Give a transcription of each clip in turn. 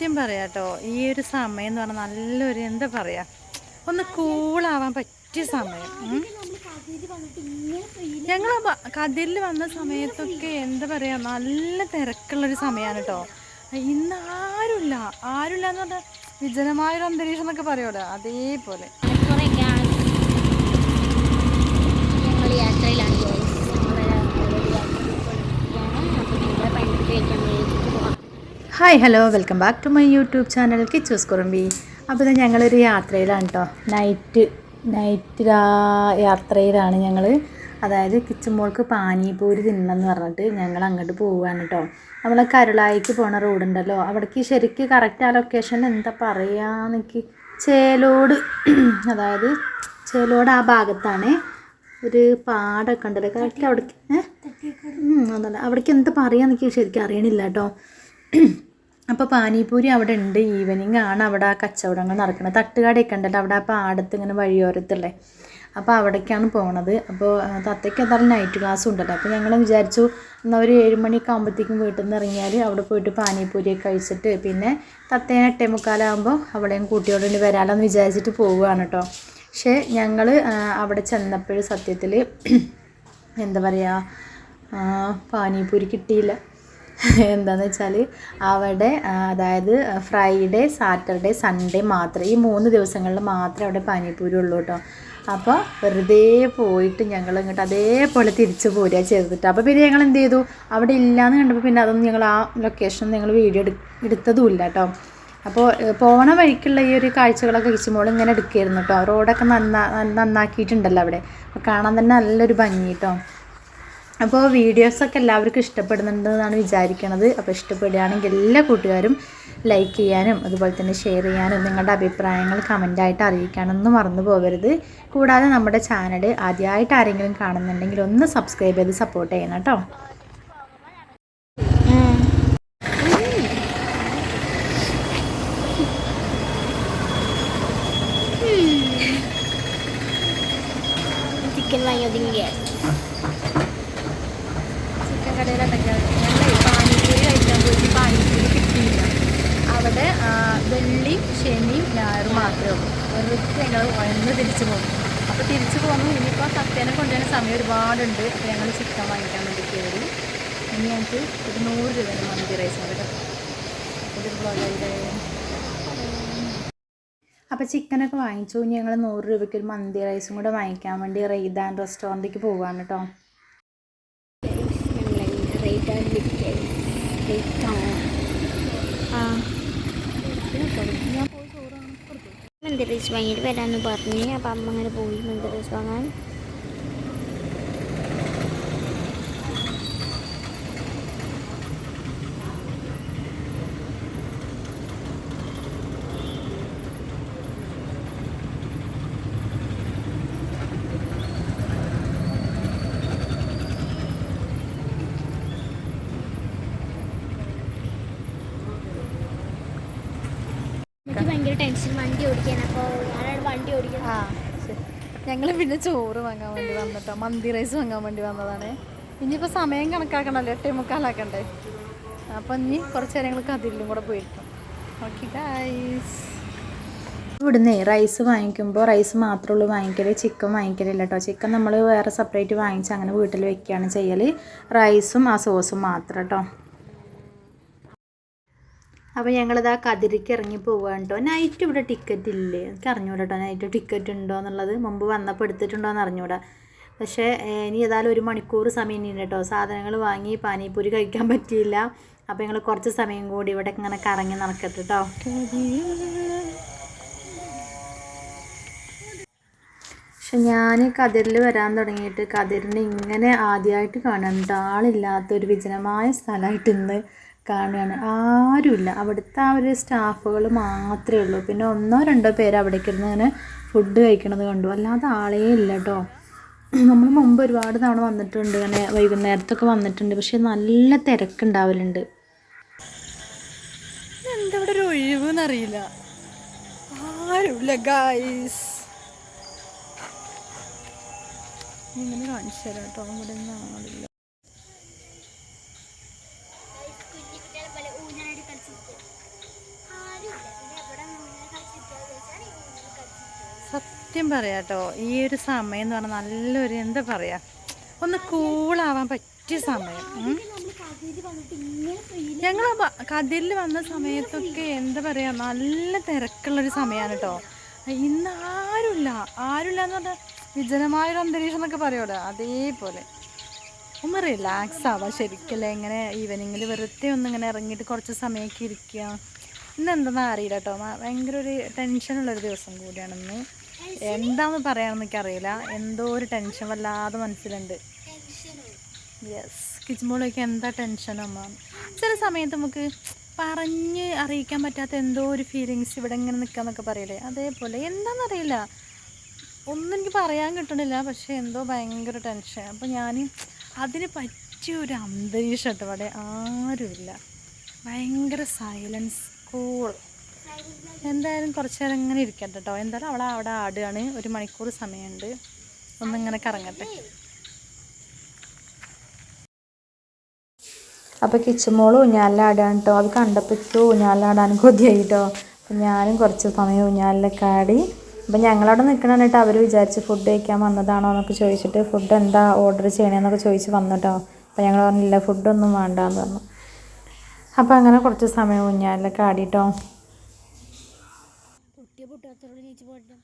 സത്യം പറയാട്ടോ ഈ ഒരു സമയം എന്ന് പറഞ്ഞാൽ നല്ലൊരു എന്താ പറയാ ഒന്ന് കൂളാവാൻ പറ്റിയ സമയം. ഞങ്ങൾ കതിരിൽ വന്ന സമയത്തൊക്കെ എന്താ പറയാ നല്ല തിരക്കുള്ളൊരു സമയമാണ് കേട്ടോ ഇന്ന് ആരുമില്ല ആരുമില്ല എന്ന് പറഞ്ഞാൽ വിജനമായൊരു അന്തരീക്ഷം എന്നൊക്കെ പറയുമല്ലോ അതേപോലെ മണിക്കൂറൊക്കെയാണ് ഞങ്ങൾ യാത്രയിലാണ് guys. ഞങ്ങൾ already യാത്രയിലാണ്. അപ്പോൾ ഞങ്ങൾ പണിക്ക് കഴിക്കാൻ വേണ്ടിയിട്ട് പോകാം. Hi hello welcome back to my YouTube channel Kichus കുറുമ്പി അപ്പോൾ ഇത് ഞങ്ങളൊരു യാത്രയിലാണ് കേട്ടോ നൈറ്റ് നൈറ്റ് യാത്രയിലാണ് ഞങ്ങൾ അതായത് കിച്ചൻ മോൾക്ക് പാനിപൂരി തിന്നണമെന്ന് പറഞ്ഞിട്ട് ഞങ്ങൾ അങ്ങോട്ട് പോവുകയാണ് കേട്ടോ നമ്മൾ കരുളായിക്ക് പോണ റോഡുണ്ടല്ലോ അവിടേക്ക് ശരിക്ക് കറക്റ്റ് ആ ലൊക്കേഷൻ എന്താ പറയുക ചേലോട് അതായത് ചേലോട് ആ ഭാഗത്താണ്. ഒരു പാടൊക്കെ ഉണ്ടല്ലോ. കറക്റ്റ് അവിടേക്ക് ഏഹ് അതല്ല. അവിടേക്ക് എന്താ പറയുക എനിക്ക് ശരിക്കും അറിയണില്ല കേട്ടോ അപ്പോൾ പാനിപൂരി അവിടെ ഉണ്ട് ഈവനിങ് ആണ് അവിടെ ആ കച്ചവടങ്ങൾ നടക്കുന്നത് തട്ടുകടയൊക്കെ ഉണ്ടല്ലോ അവിടെ ആ പാടത്ത് ഇങ്ങനെ വഴിയോരത്തുള്ളേ. അപ്പോൾ അവിടേക്കാണ് പോണത്. അപ്പോൾ തത്തയ്ക്ക് എന്തായാലും നൈറ്റ് ക്ലാസ് ഉണ്ടല്ലോ. അപ്പോൾ ഞങ്ങൾ വിചാരിച്ചു എന്നാൽ ഒരു ഏഴ് മണിയൊക്കെ ആകുമ്പോഴത്തേക്കും വീട്ടിൽ നിന്ന് ഇറങ്ങിയാൽ അവിടെ പോയിട്ട് പാനിപൂരിയൊക്കെ കഴിച്ചിട്ട് പിന്നെ തത്തേനെ എട്ടേ മുക്കാലാകുമ്പോൾ അവിടെയും കൂട്ടിയോണ്ട് വരാമെന്ന് വിചാരിച്ചിട്ട് പോവുകയാണ് കേട്ടോ പക്ഷേ ഞങ്ങൾ അവിടെ ചെന്നപ്പോഴും സത്യത്തിൽ എന്താ പറയുക പാനിപൂരി കിട്ടിയില്ല. എന്താന്ന് വെച്ചാൽ അവിടെ അതായത് ഫ്രൈഡേ സാറ്റർഡേ സൺഡേ മാത്രം ഈ മൂന്ന് ദിവസങ്ങളിൽ മാത്രമേ അവിടെ പാനിപൂരി ഉള്ളൂ കേട്ടോ അപ്പോൾ വെറുതെ പോയിട്ട് ഞങ്ങൾ ഇങ്ങോട്ട് അതേപോലെ തിരിച്ച് പോരുക ചെയ്തിട്ട് അപ്പോൾ പിന്നെ ഞങ്ങൾ എന്ത് ചെയ്തു? അവിടെ ഇല്ലയെന്ന് കണ്ടപ്പോൾ പിന്നെ അതൊന്നും ഞങ്ങൾ ആ ലൊക്കേഷൻ ഞങ്ങൾ വീഡിയോ എടു എടുത്തതുമില്ല കേട്ടോ അപ്പോൾ പോണ വഴിക്കുള്ള ഈ ഒരു കാഴ്ചകളൊക്കെ കിച്ചുമോൾ ഇങ്ങനെ എടുക്കുകയായിരുന്നു കേട്ടോ റോഡൊക്കെ നന്നാ നന്നാക്കിയിട്ടുണ്ടല്ലോ അവിടെ. അപ്പോൾ കാണാൻ തന്നെ നല്ലൊരു ഭംഗി കേട്ടോ അപ്പോൾ വീഡിയോസൊക്കെ എല്ലാവർക്കും ഇഷ്ടപ്പെടുന്നുണ്ടെന്നാണ് വിചാരിക്കണത്. അപ്പോൾ ഇഷ്ടപ്പെടുകയാണെങ്കിൽ എല്ലാ കൂട്ടുകാരും ലൈക്ക് ചെയ്യാനും അതുപോലെ തന്നെ ഷെയർ ചെയ്യാനും നിങ്ങളുടെ അഭിപ്രായങ്ങൾ കമന്റായിട്ട് അറിയിക്കാനൊന്നും മറന്നു പോകരുത്. കൂടാതെ നമ്മുടെ ചാനൽ ആദ്യമായിട്ട് ആരെങ്കിലും കാണുന്നുണ്ടെങ്കിൽ ഒന്ന് സബ്സ്ക്രൈബ് ചെയ്ത് സപ്പോർട്ട് ചെയ്യണം കേട്ടോ ചിക്കൻ വാങ്ങി ഒതുങ്ങിയ ചിക്കൻ കടയിലുണ്ടെങ്കിൽ ഞങ്ങൾ പാനിപ്പൂരി കഴിക്കാൻ പോയിട്ട് പാനിപ്പൂരി കിട്ടിയില്ല അവിടെ ആ, വെള്ളിയും ശനിയും ഞായറും മാത്രമേ ഉള്ളൂ വെറുതെ ഞങ്ങൾ ഒന്ന് തിരിച്ചു പോകും. അപ്പോൾ തിരിച്ചു പോകുന്നു. ഇനിയിപ്പോൾ സത്യനെ കൊണ്ടുവരുന്ന സമയം ഒരുപാടുണ്ട്. അപ്പോൾ ഞങ്ങൾ ചിക്കൻ വാങ്ങിക്കാൻ വേണ്ടി കയറി ഇനി ഞങ്ങൾക്ക് ഒരു നൂറ് രൂപയാണ് മന്തി റൈസ് മതി ഒരു ബ്ലോഗായിട്ട് അപ്പോൾ ചിക്കനൊക്കെ വാങ്ങിച്ചു. ഇനി ഞങ്ങൾ നൂറ് രൂപയ്ക്ക് ഒരു മന്തി റൈസും കൂടെ വാങ്ങിക്കാൻ വേണ്ടി റെയ്ദാൻ റെസ്റ്റോറന്റിലേക്ക് പോവാണ് കേട്ടോ മന്തി റൈസ് വാങ്ങിയിട്ട് വരാമെന്ന് പറഞ്ഞു. അപ്പം അമ്മ അങ്ങനെ പോയി മന്തി വാങ്ങാൻ എനിക്ക് ഭയങ്കര ടെൻഷൻ വണ്ടി ഓടിക്കാൻ അപ്പോൾ ഞാനവിടെ വണ്ടി ഓടിക്കാൻ. ആ ഞങ്ങൾ പിന്നെ ചോറ് വാങ്ങാൻ വേണ്ടി വന്നിട്ടോ. മന്തി റൈസ് വാങ്ങാൻ വേണ്ടി വന്നതാണ്. ഇനിയിപ്പോൾ സമയം കണക്കാക്കണമല്ലോ എട്ടേ മുക്കാലാക്കണ്ടേ? അപ്പോൾ ഇനി കുറച്ച് നേരം ഞങ്ങൾ കതിരിലും കൂടെ പോയിരിക്കും. ഓക്കെ ഗൈസ് റൈസ് വാങ്ങിക്കുമ്പോൾ റൈസ് മാത്രമേ ഉള്ളൂ. ചിക്കൻ വാങ്ങിക്കലില്ല കേട്ടോ ചിക്കൻ നമ്മൾ വേറെ സെപ്പറേറ്റ് വാങ്ങിച്ച് അങ്ങനെ വീട്ടിൽ വെക്കുകയാണ് ചെയ്യൽ റൈസും ആ സോസും മാത്രം കേട്ടോ അപ്പോൾ ഞങ്ങളിത് ആ കതിരിക്ക് ഇറങ്ങി പോവുകയാണ് കേട്ടോ നൈറ്റ് ഇവിടെ ടിക്കറ്റ് ഇല്ലേ? എനിക്ക് അറിഞ്ഞൂടാ കേട്ടോ നൈറ്റ് ടിക്കറ്റ് ഉണ്ടോ എന്നുള്ളത്. മുമ്പ് വന്നപ്പോൾ എടുത്തിട്ടുണ്ടോ എന്ന് അറിഞ്ഞൂടാ. പക്ഷേ ഇനി ഏതായാലും ഒരു മണിക്കൂർ സമയം ഇനി കേട്ടോ സാധനങ്ങൾ വാങ്ങി പാനിപ്പൂരി കഴിക്കാൻ പറ്റിയില്ല. അപ്പോൾ ഞങ്ങൾ കുറച്ച് സമയം കൂടി ഇവിടെ ഇങ്ങനെ കറങ്ങി നടക്കട്ടെ കേട്ടോ പക്ഷെ ഞാൻ കതിരിൽ വരാൻ തുടങ്ങിയിട്ട് കതിരിനെ ഇങ്ങനെ ആദ്യമായിട്ട് കാണാൻ ആളില്ലാത്ത ഒരു വിജനമായ സ്ഥലമായിട്ട് കാണുകയാണ്. ആരുമില്ല. അവിടുത്തെ ആ ഒരു സ്റ്റാഫുകൾ മാത്രമേ ഉള്ളൂ. പിന്നെ ഒന്നോ രണ്ടോ പേര് അവിടേക്ക് ഇരുന്ന് ഇങ്ങനെ ഫുഡ് കഴിക്കണത് കണ്ടു. അല്ലാതെ ആളേ ഇല്ല കേട്ടോ നമ്മൾ മുമ്പ് ഒരുപാട് തവണ വന്നിട്ടുണ്ട്. ഇങ്ങനെ വൈകുന്നേരത്തൊക്കെ വന്നിട്ടുണ്ട്. പക്ഷെ നല്ല തിരക്കുണ്ടാവലുണ്ട്. എന്താ ഒരു ഒഴിവെന്നറിയില്ല. ആരുമില്ല ഗായ്സ് ഇങ്ങനെ കാണിച്ചു തരാം കേട്ടോ ഇവിടെ ഒന്നും ആളില്ല. സത്യം പറയാട്ടോ ഈ ഒരു സമയം എന്ന് പറഞ്ഞാൽ നല്ലൊരു എന്താ പറയാ ഒന്ന് കൂളാവാൻ പറ്റിയ സമയം ഞങ്ങൾ കതിരിൽ വന്ന സമയത്തൊക്കെ എന്താ പറയാ നല്ല തിരക്കുള്ളൊരു സമയമാണ് കേട്ടോ ഇന്ന് ആരുമില്ല ആരുമില്ല എന്ന് പറഞ്ഞാൽ വിജനമായൊരു അന്തരീക്ഷം എന്നൊക്കെ പറയൂടെ അതേപോലെ. ഒന്ന് റിലാക്സ് ആവാം ശരിക്കല്ലേ ഇങ്ങനെ ഈവനിങ്ങിൽ വെറുതെ ഒന്ന് ഇങ്ങനെ ഇറങ്ങിയിട്ട് കുറച്ച് സമയമൊക്കെ ഇരിക്കുക ഇന്ന് എന്താണെന്ന് അറിയില്ല കേട്ടോ ഭയങ്കര ഒരു ടെൻഷനുള്ളൊരു ദിവസം കൂടിയാണ് ഇന്ന്. എന്താന്ന് പറയാമെന്ന് എനിക്കറിയില്ല എന്തോ ഒരു ടെൻഷൻ വല്ലാതെ മനസ്സിലുണ്ട്. യെസ് കിച്ചുമ്പോളൊക്കെ എന്താ ടെൻഷൻ അമ്മ? ചില സമയത്ത് നമുക്ക് പറഞ്ഞ് അറിയിക്കാൻ പറ്റാത്ത എന്തോ ഒരു ഫീലിങ്സ് ഇവിടെ ഇങ്ങനെ നിൽക്കാന്നൊക്കെ പറയില്ലേ? അതേപോലെ. എന്താണെന്നറിയില്ല ഒന്നും എനിക്ക് പറയാൻ കിട്ടണില്ല. പക്ഷേ എന്തോ ഭയങ്കര ടെൻഷൻ അപ്പോൾ ഞാൻ അതിന് പറ്റിയ ഒരു അന്തരീക്ഷം കേട്ടോ അവിടെ ആരുമില്ല. ഭയങ്കര സൈലൻസ് കൂൾ എന്തായാലും കുറച്ച് നേരം ഇങ്ങനെ ഇരിക്കട്ടെ കേട്ടോ എന്തായാലും അവളെ അവിടെ ആടുകയാണ്. ഒരു മണിക്കൂർ സമയമുണ്ട്. ഒന്നിങ്ങനെ കറങ്ങട്ടെ. അപ്പോൾ കിച്ചുമോൾ ഊഞ്ഞാലിലാടാൻ കേട്ടോ അത് കണ്ടപ്പോൾ ഇപ്പോൾ ഊഞ്ഞാലിലാടാൻ കൊതിയായി കേട്ടോ അപ്പം ഞാനും കുറച്ച് സമയം ഊഞ്ഞാലിലൊക്കെ ആടി. അപ്പം ഞങ്ങളവിടെ നിൽക്കണം കേട്ടോ അവർ വിചാരിച്ച് ഫുഡ് കഴിക്കാൻ വന്നതാണോ എന്നൊക്കെ ചോദിച്ചിട്ട് ഫുഡ് എന്താ ഓർഡർ ചെയ്യണമെന്നൊക്കെ ചോദിച്ച് വന്നു കേട്ടോ അപ്പം ഞങ്ങൾ പറഞ്ഞില്ല ഫുഡൊന്നും വേണ്ടാന്ന് പറഞ്ഞു. അപ്പോൾ അങ്ങനെ കുറച്ച് സമയം ഊഞ്ഞാലിലൊക്കെ ആടി പൊട്ടിയ പൊട്ടാത്തോട് നീച്ച് പോട്ടെ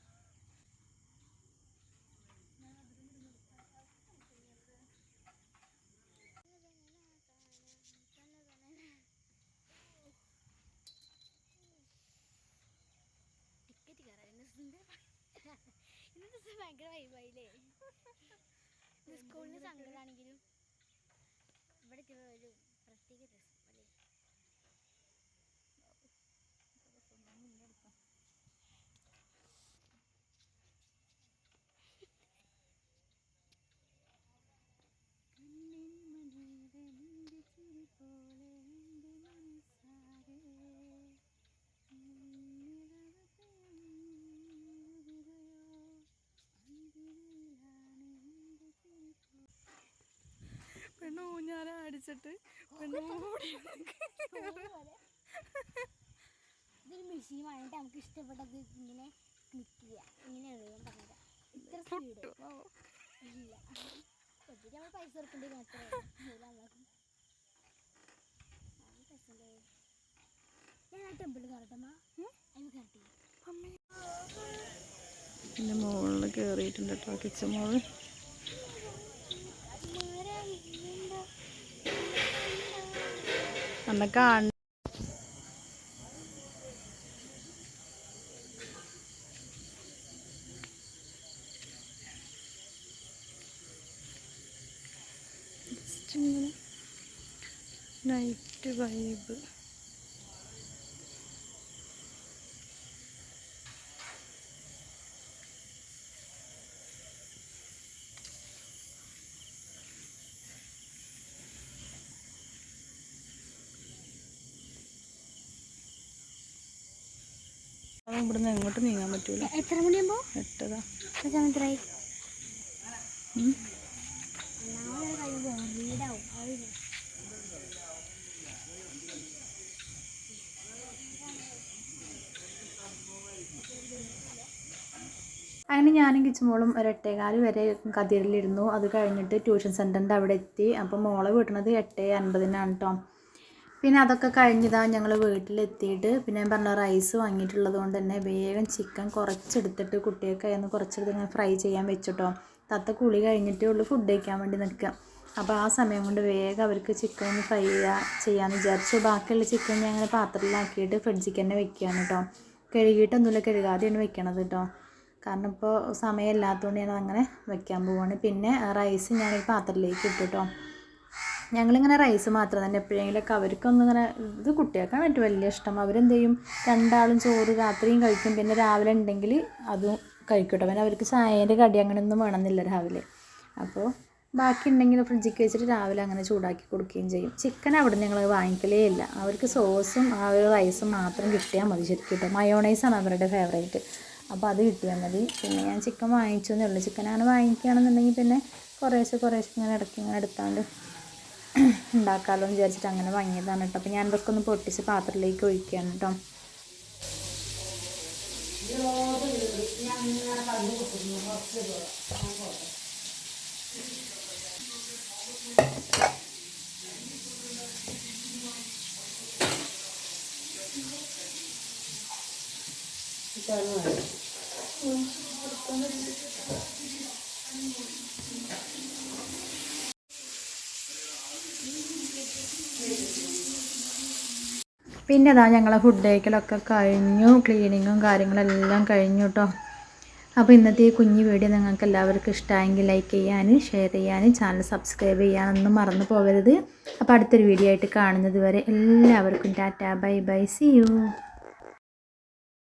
ടിക്കറ്റ് കയറാൻ ഇന്നത്തെ ഭയങ്കര വൈബായില്ലേ സ്കൂളിന് സങ്കടമാണെങ്കിലും ഇവിടെ ഒരു ഇതൊരു മെഷീൻ വാങ്ങിയിട്ട് നമുക്ക് ഇഷ്ടപ്പെട്ടത് ഇങ്ങനെ ക്ലിക്ക് ചെയ്യാം. ഇങ്ങനെ എഴുതാൻ പറഞ്ഞത് ഇത്ര സ്പീഡ് ഇല്ല. എന്നിട്ട് നമ്മൾ പൈസ കൊടുക്കേണ്ടി മാത്രമേ ഞാൻ ആ ടെമ്പിൾ അതിന് കറട്ടി. പിന്നെ മുകളിൽ കയറിയിട്ടുണ്ട് കേട്ടോ കിച്ചൻ മോൾ അന്ന് നൈറ്റ് വൈബ് ഇവിടുന്ന് എങ്ങോട്ട് നീങ്ങാൻ പറ്റൂല. എത്ര മണിയാകുമ്പോൾ എട്ടതാ. അങ്ങനെ ഞാനും കിച്ചുമോളും ഒരു എട്ടേകാൽ വരെ കതിരിലിരുന്നു. അത് കഴിഞ്ഞിട്ട് ട്യൂഷൻ സെന്ററിന്റെ അവിടെ എത്തി. അപ്പം മോളെ വീട്ടണത് എട്ട് അൻപതിനാണ് കേട്ടോ പിന്നെ അതൊക്കെ കഴിഞ്ഞതാ ഞങ്ങൾ വീട്ടിലെത്തിയിട്ട് പിന്നെ ഞാൻ പറഞ്ഞ റൈസ് വാങ്ങിയിട്ടുള്ളത് കൊണ്ട് തന്നെ വേഗം ചിക്കൻ കുറച്ചെടുത്തിട്ട് കുട്ടിയൊക്കെ ഒന്ന് കുറച്ചെടുത്ത് ഇങ്ങനെ ഫ്രൈ ചെയ്യാൻ വെച്ചിട്ടോ. തത്ത കുളി കഴിഞ്ഞിട്ടേ ഉള്ളൂ ഫുഡ് കഴിക്കാൻ വേണ്ടി നിൽക്കുക. അപ്പോൾ ആ സമയം കൊണ്ട് വേഗം അവർക്ക് ചിക്കൻ ഫ്രൈ ചെയ്യാ ചെയ്യാമെന്ന് വിചാരിച്ചു. ബാക്കിയുള്ള ചിക്കൻ ഞാൻ അങ്ങനെ പാത്രത്തിലാക്കിയിട്ട് ഫ്രിഡ്ജിൽ തന്നെ വെക്കുകയാണ് കേട്ടോ കഴുകിയിട്ടൊന്നുമില്ല കഴുകാതെയാണ് വെക്കണത് കേട്ടോ കാരണം ഇപ്പോൾ സമയമില്ലാത്തതുകൊണ്ട് ഞാൻ അങ്ങനെ വെക്കാൻ പോവാണ്. പിന്നെ റൈസ് ഞാൻ ഈ പാത്രത്തിലേക്ക് ഇട്ടു കേട്ടോ ഞങ്ങളിങ്ങനെ റൈസ് മാത്രം തന്നെ എപ്പോഴെങ്കിലുമൊക്കെ അവർക്കൊന്നും ഇങ്ങനെ ഇത് കുട്ടികൾക്കാണ് ഏറ്റവും വലിയ ഇഷ്ടം. അവരെന്ത് ചെയ്യും? രണ്ടാളും ചോറ് രാത്രിയും കഴിക്കും. പിന്നെ രാവിലെ ഉണ്ടെങ്കിൽ അതും കഴിക്കട്ടെ കേട്ടോ. പിന്നെ അവർക്ക് ചായേന്റെ കടി അങ്ങനെയൊന്നും വേണമെന്നില്ല രാവിലെ. അപ്പോൾ ബാക്കി ഉണ്ടെങ്കിൽ ഫ്രിഡ്ജിൽ വെച്ചിട്ട് രാവിലെ അങ്ങനെ ചൂടാക്കി കൊടുക്കുകയും ചെയ്യും. ചിക്കൻ അവിടെ ഞങ്ങൾ വാങ്ങിക്കലേ ഇല്ല. അവർക്ക് സോസും ആ ഒരു റൈസും മാത്രം കിട്ടിയാൽ മതി ശരിക്കും കേട്ടോ. മയോണൈസാണ് അവരുടെ ഫേവറേറ്റ് അപ്പോൾ അത് കിട്ടിയാൽ മതി. പിന്നെ ഞാൻ ചിക്കൻ വാങ്ങിച്ചു എന്നേ ഉള്ളൂ. ചിക്കനാണ് വാങ്ങിക്കുകയാണെന്നുണ്ടെങ്കിൽ പിന്നെ കുറേശ്ശെ കുറേശ്ശെ ഇങ്ങനെ ഇടയ്ക്ക് ഇങ്ങനെ എടുത്താണ്ട് ഉണ്ടാക്കാമല്ലോ എന്ന് വിചാരിച്ചിട്ട് അങ്ങനെ വാങ്ങിയതാണ് കേട്ടോ. അപ്പോൾ ഞാൻ ഇതൊക്കെ ഒന്ന് പൊട്ടിച്ച് പാത്രത്തിലേക്ക് ഒഴിക്കുകയാണ് കേട്ടോ. പിന്നെ അതാ ഞങ്ങളെ ഫുഡ് കഴിക്കലൊക്കെ കഴിഞ്ഞു. ക്ലീനിങ്ങും കാര്യങ്ങളെല്ലാം കഴിഞ്ഞു കേട്ടോ അപ്പോൾ ഇന്നത്തെ ഈ കുഞ്ഞു വീഡിയോ നിങ്ങൾക്ക് എല്ലാവർക്കും ഇഷ്ടമായെങ്കിൽ ലൈക്ക് ചെയ്യാനും ഷെയർ ചെയ്യാനും ചാനൽ സബ്സ്ക്രൈബ് ചെയ്യാനൊന്നും മറന്നു പോകരുത്. അപ്പോൾ അടുത്തൊരു വീഡിയോ ആയിട്ട് കാണുന്നത് വരെ എല്ലാവർക്കും tata bye bye see you